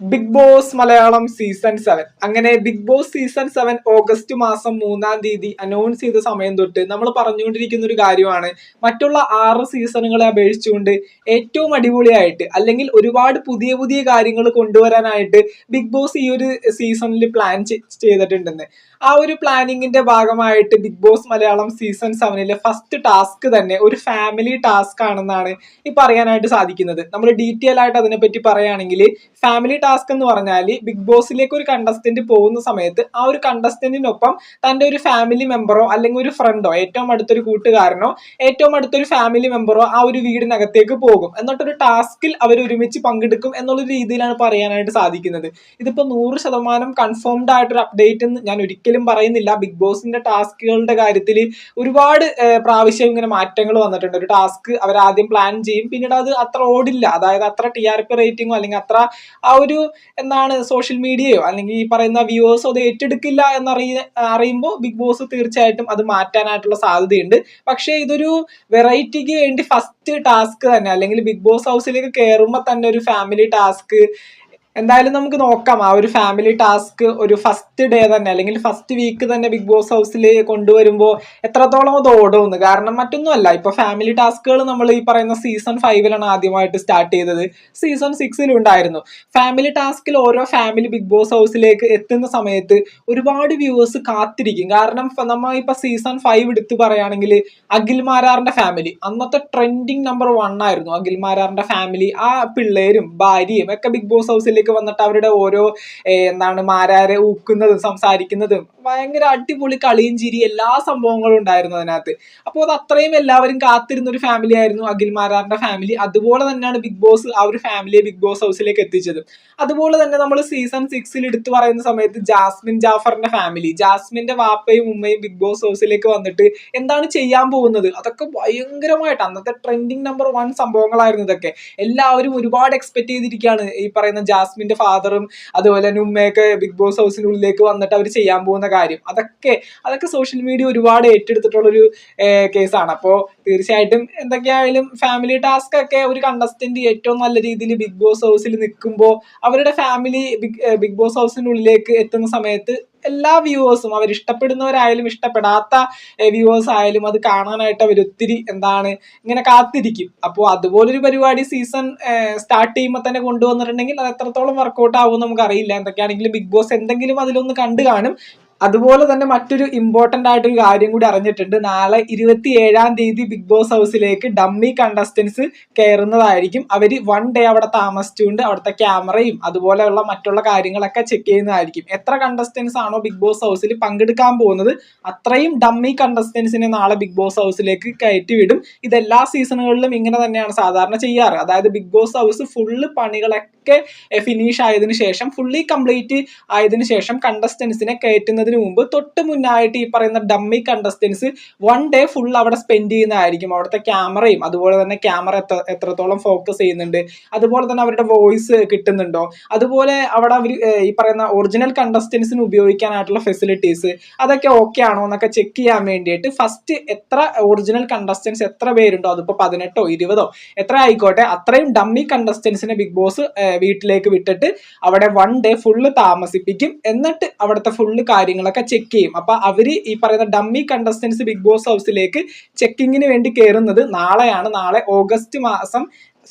Bigg Boss Malayalam season seven അങ്ങനെ Bigg Boss season seven August മാസം മൂന്നാം തീയതി അനൗൺസ് ചെയ്ത സമയം തൊട്ട് നമ്മൾ പറഞ്ഞുകൊണ്ടിരിക്കുന്ന ഒരു കാര്യമാണ്. മറ്റുള്ള ആറ് സീസണുകളെ അപേക്ഷിച്ചുകൊണ്ട് ഏറ്റവും അടിപൊളിയായിട്ട് അല്ലെങ്കിൽ ഒരുപാട് പുതിയ പുതിയ കാര്യങ്ങൾ കൊണ്ടുവരാനായിട്ട് ബിഗ് ബോസ് ഈ ഒരു സീസണിൽ പ്ലാൻ ചെയ്തിട്ടുണ്ടെന്ന്. ആ ഒരു പ്ലാനിങ്ങിന്റെ ഭാഗമായിട്ട് ബിഗ് ബോസ് മലയാളം സീസൺ സെവനിലെ ഫസ്റ്റ് ടാസ്ക് തന്നെ ഒരു ഫാമിലി ടാസ്ക് ആണെന്നാണ് ഈ പറയാനായിട്ട് സാധിക്കുന്നത്. നമ്മൾ ഡീറ്റെയിൽ ആയിട്ട് അതിനെപ്പറ്റി പറയുകയാണെങ്കിൽ ഫാമിലി ടാസ്ക് എന്ന് പറഞ്ഞാൽ ബിഗ് ബോസിലേക്ക് ഒരു കണ്ടസ്റ്റന്റ് പോകുന്ന സമയത്ത് ആ ഒരു കണ്ടസ്റ്റന്റിനൊപ്പം തന്റെ ഒരു ഫാമിലി മെമ്പറോ അല്ലെങ്കിൽ ഒരു ഫ്രണ്ടോ ഏറ്റവും അടുത്തൊരു കൂട്ടുകാരനോ ഏറ്റവും അടുത്തൊരു ഫാമിലി മെമ്പറോ ആ ഒരു വീടിനകത്തേക്ക് പോകും. എന്നിട്ടൊരു ടാസ്കിൽ അവർ ഒരുമിച്ച് പങ്കെടുക്കും എന്നുള്ള രീതിയിലാണ് പറയാനായിട്ട് സാധിക്കുന്നത്. ഇതിപ്പോ നൂറ് ശതമാനം കൺഫേംഡ് ആയിട്ടൊരു അപ്ഡേറ്റ് എന്ന് ഞാൻ ഒരിക്കലും പറയുന്നില്ല. ബിഗ് ബോസിന്റെ ടാസ്കുകളുടെ കാര്യത്തിൽ ഒരുപാട് പ്രാവശ്യം ഇങ്ങനെ മാറ്റങ്ങൾ വന്നിട്ടുണ്ട്. ഒരു ടാസ്ക് അവർ ആദ്യം പ്ലാൻ ചെയ്യും. പിന്നീട് അത് അത്ര ഓടില്ല. അതായത് അത്ര ടി ആർ പി റേറ്റിംഗോ അല്ലെങ്കിൽ അത്ര ആ ഒരു എന്താണ് സോഷ്യൽ മീഡിയയോ അല്ലെങ്കിൽ ഈ പറയുന്ന വ്യൂവേഴ്സോ അത് ഏറ്റെടുക്കില്ല എന്നറിയ അറിയുമ്പോൾ ബിഗ് ബോസ് തീർച്ചയായിട്ടും അത് മാറ്റാനായിട്ടുള്ള സാധ്യതയുണ്ട്. പക്ഷേ ഇതൊരു വെറൈറ്റിക്ക് വേണ്ടി ഫസ്റ്റ് ടാസ്ക് തന്നെ. അല്ലെങ്കിൽ ബിഗ് ബോസ് ഹൗസിലേക്ക് കയറുമ്പോൾ തന്നെ ഒരു ഫാമിലി ടാസ്ക് എന്തായാലും നമുക്ക് നോക്കാം. ആ ഒരു ഫാമിലി ടാസ്ക് ഒരു ഫസ്റ്റ് ഡേ തന്നെ അല്ലെങ്കിൽ ഫസ്റ്റ് വീക്ക് തന്നെ ബിഗ് ബോസ് ഹൗസിൽ കൊണ്ടുവരുമ്പോൾ എത്രത്തോളം അത് ഓടുമെന്ന്. കാരണം മറ്റൊന്നുമല്ല ഇപ്പൊ ഫാമിലി ടാസ്കുകൾ നമ്മൾ ഈ പറയുന്ന സീസൺ ഫൈവിലാണ് ആദ്യമായിട്ട് സ്റ്റാർട്ട് ചെയ്തത്. സീസൺ സിക്സിലും ഉണ്ടായിരുന്നു. ഫാമിലി ടാസ്കിൽ ഓരോ ഫാമിലി ബിഗ് ബോസ് ഹൗസിലേക്ക് എത്തുന്ന സമയത്ത് ഒരുപാട് വ്യൂവേഴ്സ് കാത്തിരിക്കും. കാരണം നമ്മൾ നമ്മ ഇപ്പൊ സീസൺ ഫൈവ് എടുത്ത് പറയുകയാണെങ്കിൽ അഖിൽ മാരാറിന്റെ ഫാമിലി അന്നത്തെ ട്രെൻഡിങ് നമ്പർ വൺ ആയിരുന്നു അഖിൽ മാരാറിന്റെ ഫാമിലി ആ പിള്ളേരും ഭാര്യയും ഒക്കെ ബിഗ് ബോസ് ഹൗസിലേക്ക് വന്നിട്ട് അവരുടെ ഓരോ എന്താണ് മാരാരെ ഊക്കുന്നതും സംസാരിക്കുന്നതും ഭയങ്കര അടിപൊളി കളിയും ചിരി എല്ലാ സംഭവങ്ങളും ഉണ്ടായിരുന്നു അതിനകത്ത്. അപ്പോൾ അത് അത്രയും എല്ലാവരും കാത്തിരുന്ന ഒരു ഫാമിലി ആയിരുന്നു അഖിൽ മാരാറിന്റെ ഫാമിലി അതുപോലെ തന്നെയാണ് ബിഗ് ബോസ് ആ ഒരു ഫാമിലിയെ ബിഗ് ബോസ് ഹൗസിലേക്ക് എത്തിച്ചത്. അതുപോലെ തന്നെ നമ്മൾ സീസൺ സിക്സിൽ എടുത്തു പറയുന്ന സമയത്ത് ജാസ്മിൻ ജാഫറിന്റെ ഫാമിലി ജാസ്മിന്റെ വാപ്പയും ഉമ്മയും ബിഗ് ബോസ് ഹൗസിലേക്ക് വന്നിട്ട് എന്താണ് ചെയ്യാൻ പോകുന്നത്? അതൊക്കെ ഭയങ്കരമായിട്ട് അന്നത്തെ ട്രെൻഡിങ് നമ്പർ വൺ സംഭവങ്ങളായിരുന്നു ഇതൊക്കെ. എല്ലാവരും ഒരുപാട് എക്സ്പെക്ട് ചെയ്തിരിക്കുകയാണ് ഈ പറയുന്ന ജാസ്മിന്റെ ഫാദറും അതുപോലെ തന്നെ ഉമ്മയൊക്കെ ബിഗ് ബോസ് ഹൗസിനുള്ളിലേക്ക് വന്നിട്ട് അവർ ചെയ്യാൻ പോകുന്ന കാര്യം. അതൊക്കെ അതൊക്കെ സോഷ്യൽ മീഡിയ ഒരുപാട് ഏറ്റെടുത്തിട്ടുള്ളൊരു കേസാണ്. അപ്പോൾ തീർച്ചയായിട്ടും എന്തൊക്കെയായാലും ഫാമിലി ടാസ്ക് ഒക്കെ ഒരു കണ്ടസ്റ്റന്റ് ഏറ്റവും നല്ല രീതിയിൽ ബിഗ് ബോസ് ഹൗസിൽ നിൽക്കുമ്പോൾ അവരുടെ ഫാമിലി ബിഗ് ബോസ് ഹൗസിനുള്ളിലേക്ക് എത്തുന്ന സമയത്ത് എല്ലാ വ്യൂവേഴ്സും അവർ ഇഷ്ടപ്പെടുന്നവരായാലും ഇഷ്ടപ്പെടാത്ത വ്യൂവേഴ്സ് ആയാലും അത് കാണാനായിട്ട് അവർ ഒത്തിരി എന്താണ് ഇങ്ങനെ കാത്തിരിക്കും. അപ്പോൾ അതുപോലൊരു പരിപാടി സീസൺ സ്റ്റാർട്ട് ചെയ്യുമ്പോൾ തന്നെ കൊണ്ടുവന്നിട്ടുണ്ടെങ്കിൽ അത് എത്രത്തോളം വർക്കൗട്ട് ആവും നമുക്ക് അറിയില്ല എന്തൊക്കെയാണെങ്കിലും ബിഗ് ബോസ് എന്തെങ്കിലും അതിലൊന്ന് കണ്ടു കാണും. അതുപോലെ തന്നെ മറ്റൊരു ഇമ്പോർട്ടന്റ് ആയിട്ടൊരു കാര്യം കൂടി അറിഞ്ഞിട്ടുണ്ട്. നാളെ ഇരുപത്തി ഏഴാം തീയതി ബിഗ് ബോസ് ഹൗസിലേക്ക് ഡമ്മി കണ്ടസ്റ്റൻസ് കയറുന്നതായിരിക്കും അവർ വൺ ഡേ അവിടെ താമസിച്ചുകൊണ്ട് അവിടുത്തെ ക്യാമറയും അതുപോലെയുള്ള മറ്റുള്ള കാര്യങ്ങളൊക്കെ ചെക്ക് ചെയ്യുന്നതായിരിക്കും. എത്ര കണ്ടസ്റ്റൻസ് ആണോ ബിഗ് ബോസ് ഹൗസിൽ പങ്കെടുക്കാൻ പോകുന്നത് അത്രയും ഡമ്മി കണ്ടസ്റ്റൻസിനെ നാളെ ബിഗ് ബോസ് ഹൗസിലേക്ക് കയറ്റി വിടും ഇതെല്ലാ സീസണുകളിലും ഇങ്ങനെ തന്നെയാണ് സാധാരണ ചെയ്യാറ്. അതായത് ബിഗ് ബോസ് ഹൗസ് ഫുള്ള് പണികളൊക്കെ ഫിനിഷ് ആയതിനു ശേഷം ഫുള്ളി കംപ്ലീറ്റ് ആയതിനു ശേഷം കണ്ടസ്റ്റൻസിനെ കയറ്റുന്നതിന് മുമ്പ് തൊട്ട് മുന്നായിട്ട് ഈ പറയുന്ന dummy contestants one day full അവിടെ സ്പെൻഡ് ചെയ്യുന്നതായിരിക്കും. അവിടുത്തെ ക്യാമറയും അതുപോലെ തന്നെ ക്യാമറ എത്ര എത്രത്തോളം ഫോക്കസ് ചെയ്യുന്നുണ്ട്. അതുപോലെ തന്നെ അവരുടെ വോയിസ് കിട്ടുന്നുണ്ടോ. അതുപോലെ അവിടെ അവർ ഈ പറയുന്ന ഒറിജിനൽ കണ്ടസ്റ്റൻസിന് ഉപയോഗിക്കാനായിട്ടുള്ള ഫെസിലിറ്റീസ് അതൊക്കെ ഓക്കെ ആണോ എന്നൊക്കെ ചെക്ക് ചെയ്യാൻ വേണ്ടിയിട്ട് ഫസ്റ്റ് എത്ര ഒറിജിനൽ കണ്ടസ്റ്റൻസ് എത്ര പേരുണ്ടോ അതിപ്പോൾ പതിനെട്ടോ ഇരുപതോ എത്ര ആയിക്കോട്ടെ അത്രയും ഡമ്മി കണ്ടസ്റ്റൻസിനെ ബിഗ് ബോസ് വീട്ടിലേക്ക് വിട്ടിട്ട് അവിടെ വൺ ഡേ ഫുള്ള് താമസിപ്പിക്കും. എന്നിട്ട് അവിടുത്തെ ഫുള്ള് കാര്യങ്ങളൊക്കെ ചെക്ക് ചെയ്യും. അപ്പൊ അവർ ഈ പറയുന്ന ഡമ്മി കണ്ടസ്റ്റൻസ് ബിഗ് ബോസ് ഹൗസിലേക്ക് ചെക്കിങ്ങിന് വേണ്ടി കയറുന്നത് നാളെയാണ്. നാളെ ഓഗസ്റ്റ് മാസം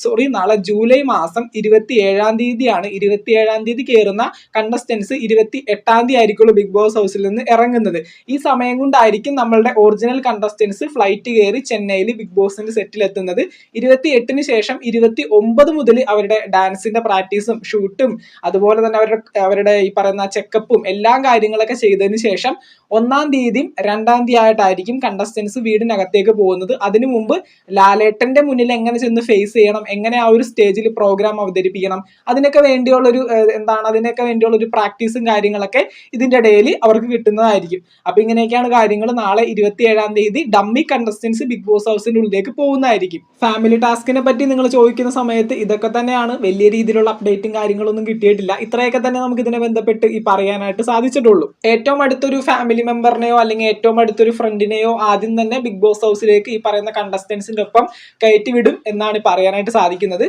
സോറി നാളെ ജൂലൈ മാസം ഇരുപത്തി ഏഴാം തീയതിയാണ്. ഇരുപത്തി ഏഴാം തീയതി കയറുന്ന കണ്ടസ്റ്റൻസ് ഇരുപത്തി എട്ടാം തീയതി ആയിരിക്കുള്ളൂ ബിഗ് ബോസ് ഹൗസിൽ നിന്ന് ഇറങ്ങുന്നത്. ഈ സമയം കൊണ്ടായിരിക്കും നമ്മളുടെ ഒറിജിനൽ കണ്ടസ്റ്റൻസ് ഫ്ലൈറ്റ് കയറി ചെന്നൈയിൽ ബിഗ് ബോസിന്റെ സെറ്റിൽ എത്തുന്നത്. ഇരുപത്തി എട്ടിന് ശേഷം ഇരുപത്തി ഒമ്പത് മുതൽ അവരുടെ ഡാൻസിന്റെ പ്രാക്ടീസും ഷൂട്ടും അതുപോലെ തന്നെ അവരുടെ അവരുടെ ഈ പറയുന്ന ചെക്കപ്പും എല്ലാം കാര്യങ്ങളൊക്കെ ചെയ്തതിന് ശേഷം ഒന്നാം തീയതിയും രണ്ടാം തീയതി ആയിട്ടായിരിക്കും കണ്ടസ്റ്റൻസ് വീടിനകത്തേക്ക് പോകുന്നത്. അതിനു മുമ്പ് ലാലേട്ടന്റെ മുന്നിൽ എങ്ങനെ ചെന്ന് ഫേസ് ചെയ്യണം എങ്ങനെ ആ ഒരു സ്റ്റേജിൽ പ്രോഗ്രാം അവതരിപ്പിക്കണം അതിനൊക്കെ വേണ്ടിയുള്ള ഒരു എന്താണ് അതിനൊക്കെ വേണ്ടിയുള്ള ഒരു പ്രാക്ടീസും കാര്യങ്ങളൊക്കെ ഇതിന്റെ ഇടയിൽ അവർക്ക് കിട്ടുന്നതായിരിക്കും. അപ്പൊ ഇങ്ങനെയൊക്കെയാണ് കാര്യങ്ങൾ നാളെ ഇരുപത്തി ഏഴാം തീയതി ഡമ്മി കണ്ടസ്റ്റൻസ് ബിഗ് ബോസ് ഹൗസിന്റെ ഉള്ളിലേക്ക് പോകുന്നതായിരിക്കും. ഫാമിലി ടാസ്കിനെ പറ്റി നിങ്ങൾ ചോദിക്കുന്ന സമയത്ത് ഇതൊക്കെ തന്നെയാണ് വലിയ രീതിയിലുള്ള അപ്ഡേറ്റും കാര്യങ്ങളൊന്നും കിട്ടിയിട്ടില്ല. ഇത്രയൊക്കെ തന്നെ നമുക്ക് ഇതിനെ ബന്ധപ്പെട്ട് ഈ പറയാനായിട്ട് സാധിച്ചിട്ടുള്ളൂ. ഏറ്റവും അടുത്തൊരു ഫാമിലി മെമ്പറിനെയോ അല്ലെങ്കിൽ ഏറ്റവും അടുത്തൊരു ഫ്രണ്ടിനെയോ ആദ്യം തന്നെ ബിഗ് ബോസ് ഹൗസിലേക്ക് ഈ പറയുന്ന കണ്ടസ്റ്റൻസിന്റെ ഒപ്പം കയറ്റി വിടും എന്നാണ് പറയാനായിട്ട് സാധിക്കുന്നത്.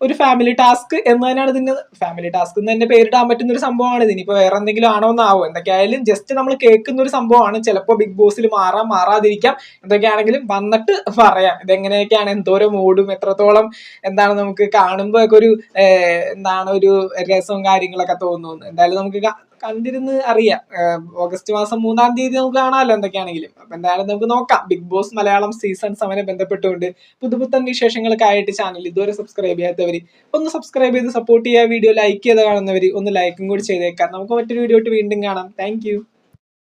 ഒരു ഫാമിലി ടാസ്ക് എന്ന് തന്നെയാണ് ഇതിന് ഫാമിലി ടാസ്ക് എന്ന് തന്നെ പേരിടാൻ പറ്റുന്ന ഒരു സംഭവമാണ് ഇതിന് ഇപ്പൊ വേറെ എന്തെങ്കിലും ആണോ എന്നാവോ. എന്തൊക്കെയായാലും ജസ്റ്റ് നമ്മൾ കേൾക്കുന്ന ഒരു സംഭവമാണ് ചിലപ്പോൾ ബിഗ് ബോസിൽ മാറാം മാറാതിരിക്കാം. എന്തൊക്കെയാണെങ്കിലും വന്നിട്ട് പറയാം. ഇതെങ്ങനെയൊക്കെയാണ്? എന്തോരം മൂടും എത്രത്തോളം എന്താണ് നമുക്ക് കാണുമ്പോൾ ഒക്കെ ഒരു എന്താണ് ഒരു രസവും കാര്യങ്ങളൊക്കെ തോന്നുന്നു. എന്തായാലും നമുക്ക് കണ്ടിരുന്ന് അറിയാം. ഓഗസ്റ്റ് മാസം മൂന്നാം തീയതി നമുക്ക് കാണാമല്ലോ എന്തൊക്കെയാണെങ്കിലും. അപ്പൊ എന്തായാലും നമുക്ക് നോക്കാം. ബിഗ് ബോസ് മലയാളം സീസൺ സെവനെ ബന്ധപ്പെട്ടുകൊണ്ട് പുതുപുത്തൻ വിശേഷങ്ങളൊക്കെ ആയിട്ട് ചാനൽ ഇതുവരെ സബ്സ്ക്രൈബ് ചെയ്യാത്തവർ ഒന്ന് സബ്സ്ക്രൈബ് ചെയ്ത് സപ്പോർട്ട് ചെയ്യുക വീഡിയോ ലൈക്ക് ചെയ്ത് കാണുന്നവർ ഒന്ന് ലൈക്കും കൂടി ചെയ്തേക്കാം. നമുക്ക് മറ്റൊരു വീഡിയോ വീണ്ടും കാണാം. താങ്ക്